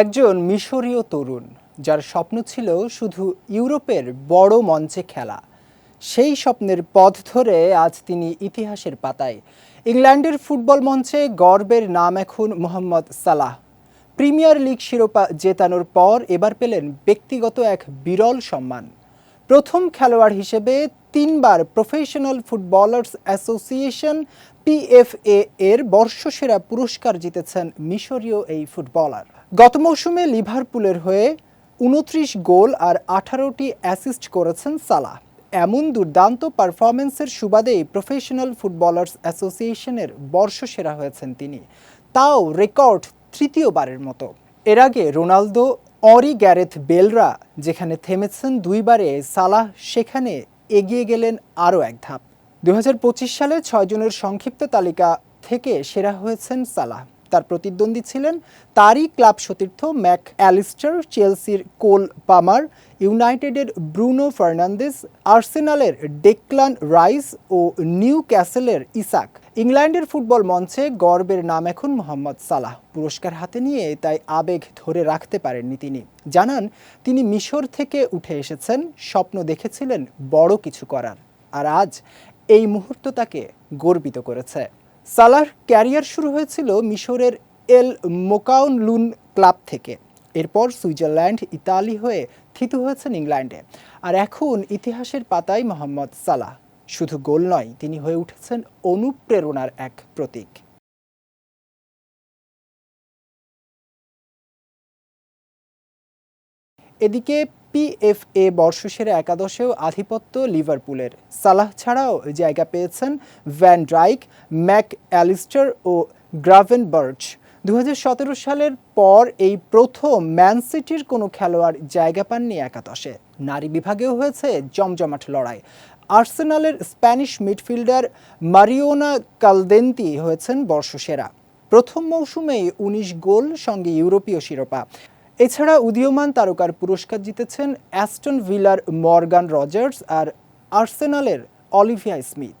একজন মিশরীয় তরুণ, যার স্বপ্ন ছিল শুধু ইউরোপের বড় মঞ্চে খেলা। সেই স্বপ্নের পথ ধরে আজ তিনি ইতিহাসের পাতায়। ইংল্যান্ডের ফুটবল মঞ্চে গর্বের নাম এখন মোহাম্মদ সালাহ। প্রিমিয়ার লিগ শিরোপা জেতানোর পর এবার পেলেন ব্যক্তিগত এক বিরল সম্মান। প্রথম খেলোয়াড় হিসেবে তিনবার প্রফেশনাল ফুটবলার্স অ্যাসোসিয়েশন পিএফএ এর বর্ষসেরা পুরস্কার জিতেছেন মিশরীয় এই ফুটবলার। গত মৌসুমে লিভারপুলের হয়ে উনত্রিশ গোল আর আঠারোটি অ্যাসিস্ট করেছেন সালাহ। এমন দুর্দান্ত পারফরমেন্সের সুবাদেই প্রফেশনাল ফুটবলার্স অ্যাসোসিয়েশনের বর্ষসেরা হয়েছেন তিনি। তাও রেকর্ড তৃতীয়বারের মতো। এর আগে রোনালদো, অরি গ্যারেথ বেলরা, যেখানে থেমেছেন দুইবারে, সালাহ সেখানে এগিয়ে গেলেন আরও এক ধাপ। দু হাজার পঁচিশ সালে ছয় জনের সংক্ষিপ্ত তালিকা থেকে সেরা হয়েছেন সালাহ। তার প্রতিদ্বন্দ্বী ছিলেন তারই ক্লাব সতীর্থ ম্যাক অ্যালিস্টার, চেলসির কোল পামার, ইউনাইটেডের ব্রুনো ফার্নান্দেস আর্সেনালের ডেকলান রাইস ও নিউ ক্যাসেলের ইসাক। ইংল্যান্ডের ফুটবল মঞ্চে গর্বের নাম এখন মোহাম্মদ সালাহ। পুরস্কার হাতে নিয়ে তাই আবেগ ধরে রাখতে পারেননি তিনি। জানান, তিনি মিশর থেকে উঠে এসেছেন, স্বপ্ন দেখেছিলেন বড় কিছু করার। আর আজ এই মুহূর্ত তাকে গর্বিত করেছে। সালার ক্যারিয়ার শুরু হয়েছিল মিশরের এল মোকাউন লুন ক্লাব থেকে। এরপর সুইজারল্যান্ড, ইতালি হয়ে থিতু হয়েছেন ইংল্যান্ডে। আর এখন ইতিহাসের পাতায় মোহাম্মদ সালাহ। শুধু গোল নয়, তিনি হয়ে উঠেছেন অনুপ্রেরণার এক প্রতীক। এদিকে পিএফএ বর্ষসেরা একাদশেও আধিপত্য লিভারপুলের। সালাহ ছাড়াও জায়গা পেয়েছেন ভ্যান ড্রাইক, ম্যাক অ্যালিস্টার ও গ্রাভেন গ্রাভেনবার্চ দু সালের পর এই প্রথম ম্যান সিটির কোনো খেলোয়াড় জায়গা পাননি একাদশে। নারী বিভাগেও হয়েছে জমজমাট লড়াই। আর্সেনালের স্প্যানিশ মিডফিল্ডার মারিওনা কালদেন্তি হয়েছেন বর্ষসেরা। প্রথম মৌসুমেই উনিশ গোল, সঙ্গে ইউরোপীয় শিরোপা। এছাড়া উদীয়মান তারকার পুরস্কার জিতেছেন অ্যাস্টন ভিলার মর্গান রজার্স আর আর্সেনালের অলিভিয়া স্মিথ।